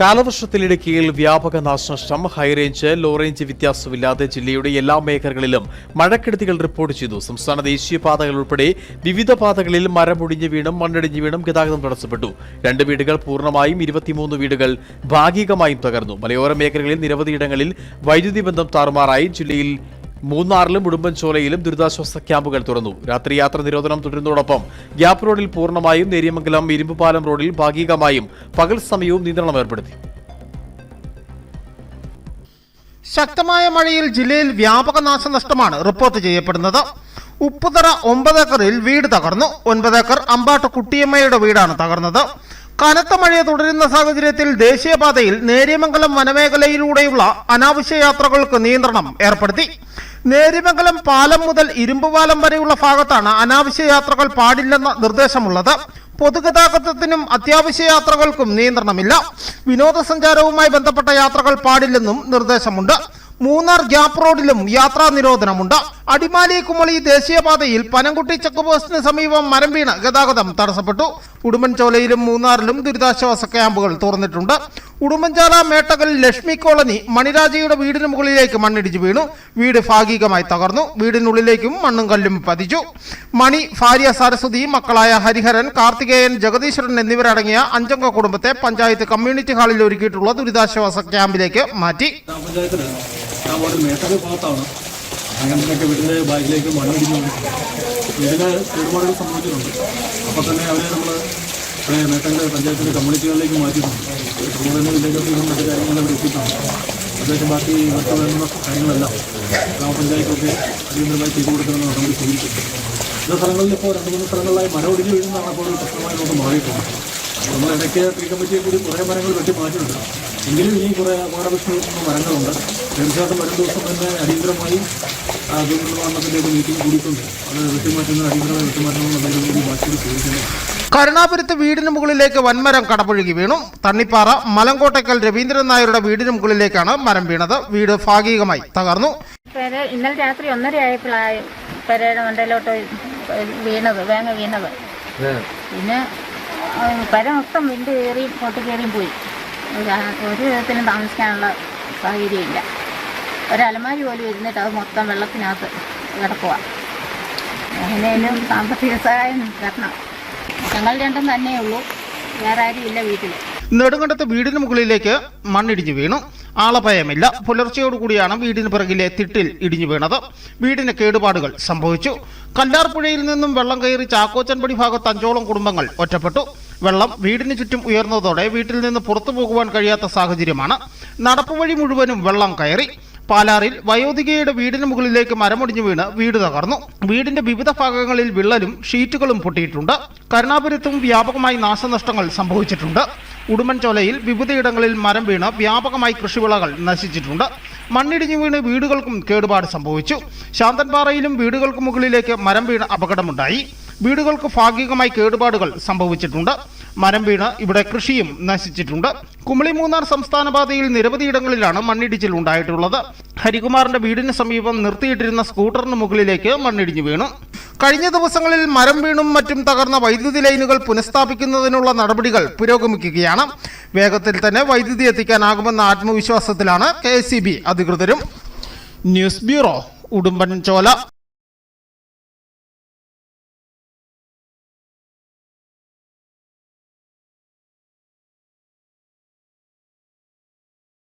കാലവർഷത്തിലിടുക്കിയിൽ വ്യാപക നാശനഷ്ടം high range law range വ്യത്യാസമില്ലാതെ ജില്ലയുടെ എല്ലാ മേഖലകളിലും മഴക്കെടുതികൾ റിപ്പോർട്ട് ചെയ്തു. സംസ്ഥാന ദേശീയപാതകൾ ഉൾപ്പെടെ വിവിധ പാതകളിൽ മരമൊടിഞ്ഞു വീണും മണ്ണടിഞ്ഞു വീണും ഗതാഗതം തടസ്സപ്പെട്ടു. രണ്ട് വീടുകൾ പൂർണമായും ഇരുപത്തിമൂന്ന് വീടുകൾ ഭാഗികമായും തകർന്നു. മലയോര മേഖലകളിൽ നിരവധിയിടങ്ങളിൽ വൈദ്യുതി ബന്ധം താറുമാറായി. ജില്ലയിൽ മൂന്നാറിലും ഉടുമ്പൻചോലയിലും ദുരിതാശ്വാസ ക്യാമ്പുകൾ തുറന്നു. രാത്രി യാത്ര നിരോധനം തുടരുന്നതോടൊപ്പം ഗ്യാപ് റോഡിൽ പൂർണമായും നേരിയമംഗലം ഇരുമ്പുപാലം റോഡിൽ ഭാഗികമായും പകൽ സമയവും നിയന്ത്രണം ഏർപ്പെടുത്തി. ശക്തമായ മഴയിൽ ജില്ലയിൽ വ്യാപക നാശനഷ്ടമാണ് റിപ്പോർട്ട് ചെയ്യപ്പെടുന്നത്. ഉപ്പുതറ ഒമ്പത് ഏക്കറിൽ വീട് തകർന്നു. ഒൻപത് ഏക്കർ അമ്പാട്ട് കുട്ടിയമ്മയുടെ വീടാണ് തകർന്നത്. കനത്ത മഴ തുടരുന്ന സാഹചര്യത്തിൽ ദേശീയപാതയിൽ നേര്യമംഗലം വനമേഖലയിലൂടെയുള്ള അനാവശ്യ യാത്രകൾക്ക് നിയന്ത്രണം ഏർപ്പെടുത്തി. നേര്യമംഗലം പാലം മുതൽ ഇരുമ്പുപാലം വരെയുള്ള ഭാഗത്താണ് അനാവശ്യ യാത്രകൾ പാടില്ലെന്ന നിർദ്ദേശമുള്ളത്. പൊതുഗതാഗതത്തിനും അത്യാവശ്യ യാത്രകൾക്കും നിയന്ത്രണമില്ല. വിനോദസഞ്ചാരവുമായി ബന്ധപ്പെട്ട യാത്രകൾ പാടില്ലെന്നും നിർദ്ദേശമുണ്ട്. മൂന്നാർ ഗ്യാപ് റോഡിലും യാത്രാ നിരോധനമുണ്ട്. അടിമാലി കുമളി ദേശീയപാതയിൽ പനംകുട്ടി ചെക്ക് പോസ്റ്റിന് സമീപം മരം വീണ് ഗതാഗതം തടസ്സപ്പെട്ടു. ഉടുമ്പൻചോലയിലും മൂന്നാറിലും ദുരിതാശ്വാസ ക്യാമ്പുകൾ തുറന്നിട്ടുണ്ട്. ഉടുമ്പൻചാല മേട്ടകൽ ലക്ഷ്മി കോളനി മണിരാജയുടെ വീടിന് മുകളിലേക്ക് മണ്ണിടിച്ചു വീണു. വീട് ഭാഗികമായി തകർന്നു. വീടിനുള്ളിലേക്കും മണ്ണും കല്ലും പതിച്ചു. മണി ഭാര്യ സരസ്വതി മക്കളായ ഹരിഹരൻ കാർത്തികേയൻ ജഗദീശ്വരൻ എന്നിവരടങ്ങിയ അഞ്ചംഗ കുടുംബത്തെ പഞ്ചായത്ത് കമ്മ്യൂണിറ്റി ഹാളിൽ ഒരുക്കിയിട്ടുള്ള ദുരിതാശ്വാസ ക്യാമ്പിലേക്ക് മാറ്റി. ഗ്രാമപഞ്ചായത്തിൽ വീട്ടിലെ ബാഗിലേക്ക് മണ്ണിടിഞ്ഞു ഇതിന് കേടുപാടുകൾ സംഭവിച്ചിട്ടുണ്ട്. അപ്പോൾ തന്നെ അവരെ നമ്മൾ മേട്ടന്റെ പഞ്ചായത്തിന്റെ കമ്മ്യൂണിറ്റികളിലേക്ക് മാറ്റിയിട്ടുണ്ട്. അതുപോലെ തന്നെ വില്ലേജ് മറ്റു കാര്യങ്ങളെല്ലാം ഇവിടെ എത്തിയിട്ടുണ്ട്. അത്യാവശ്യം ബാക്കി ഇവർക്ക് വേണ്ട കാര്യങ്ങളെല്ലാം ഗ്രാമപഞ്ചായത്തൊക്കെ അടിയന്തരമായി ചെയ്തു കൊടുക്കണമെന്ന് നടപടി സ്വീകരിച്ചിട്ടുണ്ട് ചില സ്ഥലങ്ങളിൽ ഇപ്പോൾ രണ്ട് മൂന്ന് സ്ഥലങ്ങളിലായി മരം ഒടിഞ്ഞു വീഴുന്നതാണ് അപ്പോൾ ഒരു പ്രശ്നമായി നമുക്ക് മാറിയിട്ടുണ്ട്. നമ്മൾ ഇടയ്ക്ക് ട്രീ കമ്മിറ്റിയെ കൂടി കുറേ മരങ്ങൾ വെട്ടി മാറ്റിയിട്ടുണ്ട്. എങ്കിലും ഇനിയും കുറേ അപകടവിഷ്ണു മരങ്ങളുണ്ട്. തീർച്ചയായിട്ടും വരും ദിവസം തന്നെ അടിയന്തരമായി ആ, ഒരു മീറ്റിംഗ് കൂടിയിട്ടുണ്ട്. അത് വെട്ടിമാറ്റുന്ന അടിയന്തരമായി വെട്ടിമാറ്റണമെന്നുള്ള കാര്യം കൂടി ബാക്കി സ്വീകരിക്കുന്നത് കരുണാപുരത്ത് വീടിന് മുകളിലേക്ക് വൻമരം കടപുഴകി വീണു. തണ്ണിപ്പാറ മലങ്കോട്ടയ്ക്കൽ രവീന്ദ്രൻ നായരുടെ വീടിന് മുകളിലേക്കാണ് മരം വീണത്. വീട് ഭാഗികമായി തകർന്നു. ഇന്നലെ രാത്രി ഒന്നര ആയപ്പോഴായി പെരയുടെ മണ്ടയിലോട്ട് വീണത് വേങ്ങ വീണത്. പിന്നെ പെര മൊത്തം വിണ്ട് കയറിയും പൊട്ടി കയറിയും പോയി. ഒരു വിധത്തിലും താമസിക്കാനുള്ള സാഹചര്യമില്ല. ഒരു അലമാരി പോലും ഇരുന്നിട്ട് അത് മൊത്തം വെള്ളത്തിനകത്ത് കിടക്കുക എങ്ങനെയും സാമ്പത്തിക സഹായം തരണം. ഞങ്ങൾ രണ്ടും തന്നെയുള്ളൂ വേറെ ആരും ഇല്ല വീട്ടിൽ നെടുങ്കണ്ടത്ത് വീടിന് മുകളിലേക്ക് മണ്ണിടിഞ്ഞു വീണു. ആളഭയമില്ല. പുലർച്ചയോടുകൂടിയാണ് വീടിന് പിറകിലെ തിട്ടിൽ ഇടിഞ്ഞു വീണത്. വീടിന് കേടുപാടുകൾ സംഭവിച്ചു. കല്ലാർപ്പുഴയിൽ നിന്നും വെള്ളം കയറി ചാക്കോച്ചൻപടി ഭാഗത്ത് അഞ്ചോളം കുടുംബങ്ങൾ ഒറ്റപ്പെട്ടു. വെള്ളം വീടിന് ചുറ്റും ഉയർന്നതോടെ വീട്ടിൽ നിന്ന് പുറത്തു പോകുവാൻ കഴിയാത്ത സാഹചര്യമാണ്. നടപ്പുവഴി മുഴുവനും വെള്ളം കയറി. പാലാറിൽ വയോധികയുടെ വീടിന് മുകളിലേക്ക് മരമൊടിഞ്ഞു വീണ് വീട് തകർന്നു. വീടിന്റെ വിവിധ ഭാഗങ്ങളിൽ വിള്ളലും ഷീറ്റുകളും പൊട്ടിയിട്ടുണ്ട്. കരുണാപുരത്തും വ്യാപകമായി നാശനഷ്ടങ്ങൾ സംഭവിച്ചിട്ടുണ്ട്. ഉടുമ്പൻചോലയിൽ വിവിധയിടങ്ങളിൽ മരം വീണ് വ്യാപകമായി കൃഷിവിളകൾ നശിച്ചിട്ടുണ്ട്. മണ്ണിടിഞ്ഞു വീണ് വീടുകൾക്കും കേടുപാട് സംഭവിച്ചു. ശാന്തൻപാറയിലും വീടുകൾക്ക് മുകളിലേക്ക് മരം വീണ് അപകടമുണ്ടായി. വീടുകൾക്ക് ഭാഗികമായി കേടുപാടുകൾ സംഭവിച്ചിട്ടുണ്ട്. മരം വീണ് ഇവിടെ കൃഷിയും നശിച്ചിട്ടുണ്ട്. കുമളി മൂന്നാർ സംസ്ഥാന പാതയിൽ നിരവധിയിടങ്ങളിലാണ് മണ്ണിടിച്ചിൽ ഉണ്ടായിട്ടുള്ളത്. ഹരികുമാറിന്റെ വീടിന് സമീപം നിർത്തിയിട്ടിരുന്ന സ്കൂട്ടറിന് മുകളിലേക്ക് മണ്ണിടിഞ്ഞു വീണു. കഴിഞ്ഞ ദിവസങ്ങളിൽ മരം വീണും മറ്റും തകർന്ന വൈദ്യുതി ലൈനുകൾ പുനഃസ്ഥാപിക്കുന്നതിനുള്ള നടപടികൾ പുരോഗമിക്കുകയാണ്. വേഗത്തിൽ തന്നെ വൈദ്യുതി എത്തിക്കാനാകുമെന്ന ആത്മവിശ്വാസത്തിലാണ് കെ അധികൃതരും. News bureau Udumbanchola.